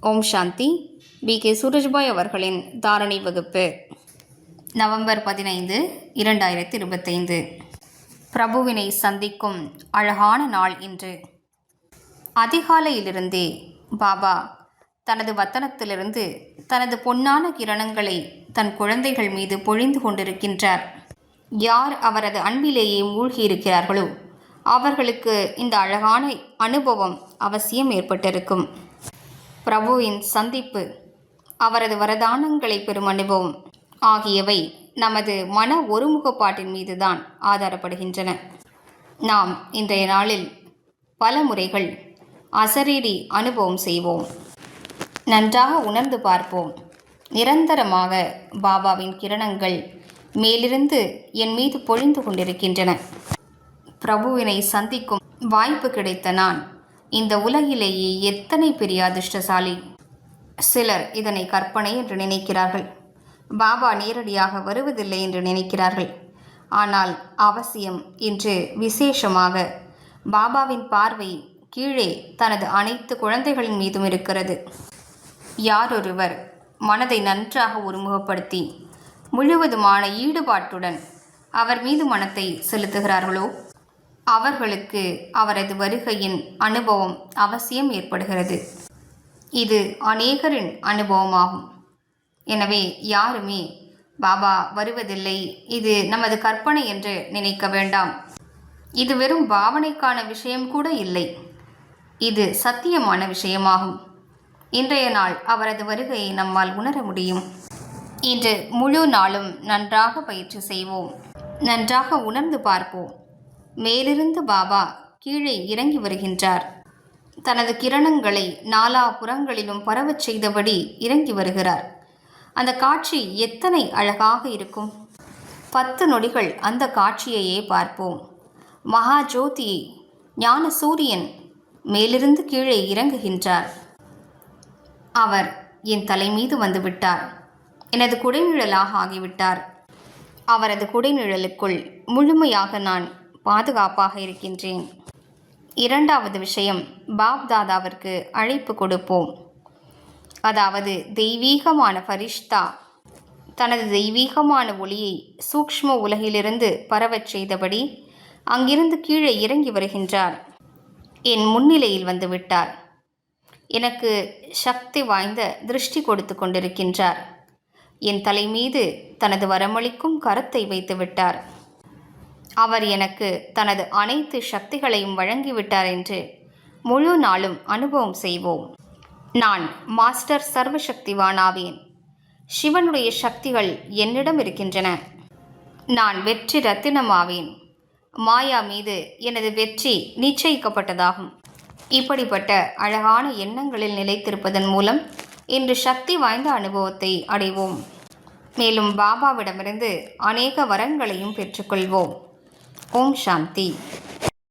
ஓம் சாந்தி. B. K. Surajbhai அவர்களின் தாரணி வகுப்பு. November பதினைந்து இரண்டாயிரத்தி இருபத்தைந்து. பிரபுவினை சந்திக்கும் அழகான நாள் இன்று. அதிகாலையிலிருந்தே பாபா தனது வத்தனத்திலிருந்து தனது பொன்னான கிரணங்களை தன் குழந்தைகள் மீது பொழிந்து கொண்டிருக்கின்றார். யார் அவரது அன்பிலேயே மூழ்கியிருக்கிறார்களோ அவர்களுக்கு இந்த அழகான அனுபவம் அவசியம் ஏற்பட்டிருக்கும். பிரபுவின் சந்திப்பு. அவரது வரதானங்களை பெறும் அனுபவம். ஆகியவை நமது மன ஒருமுகப்பாட்டின் மீதுதான் ஆதாரப்படுகின்றன. நாம் இன்றைய நாளில் பல முறைகள் அசரீரி அனுபவம் செய்வோம். நன்றாக உணர்ந்து பார்ப்போம். நிரந்தரமாக பாபாவின் கிரணங்கள் மேலிருந்து என் மீது பொழிந்து கொண்டிருக்கின்றன. பிரபுவினை சந்திக்கும் வாய்ப்பு கிடைத்த நான் இந்த உலகிலேயே எத்தனை பெரிய அதிர்ஷ்டசாலி சிலர் இதனை கற்பனை என்று நினைக்கிறார்கள். பாபா நேரடியாக வருவதில்லை என்று நினைக்கிறார்கள். ஆனால் அவசியம் இன்று விசேஷமாக பாபாவின் பார்வை கீழே தனது அனைத்து குழந்தைகளின் மீதும் இருக்கிறது. யாரொருவர் மனதை நன்றாக ஒருமுகப்படுத்தி முழுவதுமான ஈடுபாட்டுடன் அவர் மீது மனத்தை செலுத்துகிறார்களோ? அவர்களுக்கு அவரது வருகையின் அனுபவம் அவசியம் ஏற்படுகிறது. இது அநேகரின் அனுபவமாகும். எனவே யாருமே பாபா வருவதில்லை. இது நமது கற்பனை என்று நினைக்க வேண்டாம். இது வெறும் பாவனைக்கான விஷயம் கூட இல்லை. இது சத்தியமான விஷயமாகும். இன்றைய நாள் அவரது வருகையை நம்மால் உணர முடியும். இன்று முழு நாளும் நன்றாக பயிற்சி செய்வோம். நன்றாக உணர்ந்து பார்ப்போம். மேலிருந்து பாபா கீழே இறங்கி வருகின்றார். தனது கிரணங்களை நாலா புறங்களிலும் பரவச் செய்தபடி இறங்கி வருகிறார். அந்த காட்சி எத்தனை அழகாக இருக்கும். பத்து நொடிகள் அந்த காட்சியையே பார்ப்போம். மகா ஜோதியை ஞான சூரியன் மேலிருந்து கீழே இறங்குகின்றார். அவர் என் தலை மீது வந்துவிட்டார். எனது குடைநிழலாக ஆகிவிட்டார். அவரது குடைநிழலுக்குள் முழுமையாக நான் பாதுகாப்பாக இருக்கின்றேன். இரண்டாவது விஷயம் பாப் தாதாவிற்கு அழைப்பு கொடுப்போம். அதாவது தெய்வீகமான ஃபரிஷ்தா தனது தெய்வீகமான ஒளியை சூக்ஷ்ம உலகிலிருந்து பரவச் செய்தபடி அங்கிருந்து கீழே இறங்கி வருகின்றார். என் முன்னிலையில் வந்துவிட்டார் எனக்கு சக்தி வாய்ந்த திருஷ்டி கொடுத்து கொண்டிருக்கின்றார். என் தலை மீது தனது வரமளிக்கும் கரத்தை வைத்து விட்டார். அவர் எனக்கு தனது அனைத்து சக்திகளையும் வழங்கிவிட்டார் என்று முழு நாளும் அனுபவம் செய்வோம். நான் மாஸ்டர் சர்வசக்திவானாவேன். சிவனுடைய சக்திகள் என்னிடம் இருக்கின்றன. நான் வெற்றி ரத்தினமாவேன். மாயா மீது எனது வெற்றி நிச்சயிக்கப்பட்டதாகும். இப்படிப்பட்ட அழகான எண்ணங்களில் நிலைத்திருப்பதன் மூலம் இன்று சக்தி வாய்ந்த அனுபவத்தை அடைவோம். மேலும் பாபாவிடமிருந்து அநேக வரங்களையும் பெற்றுக்கொள்வோம். ஓம் சாந்தி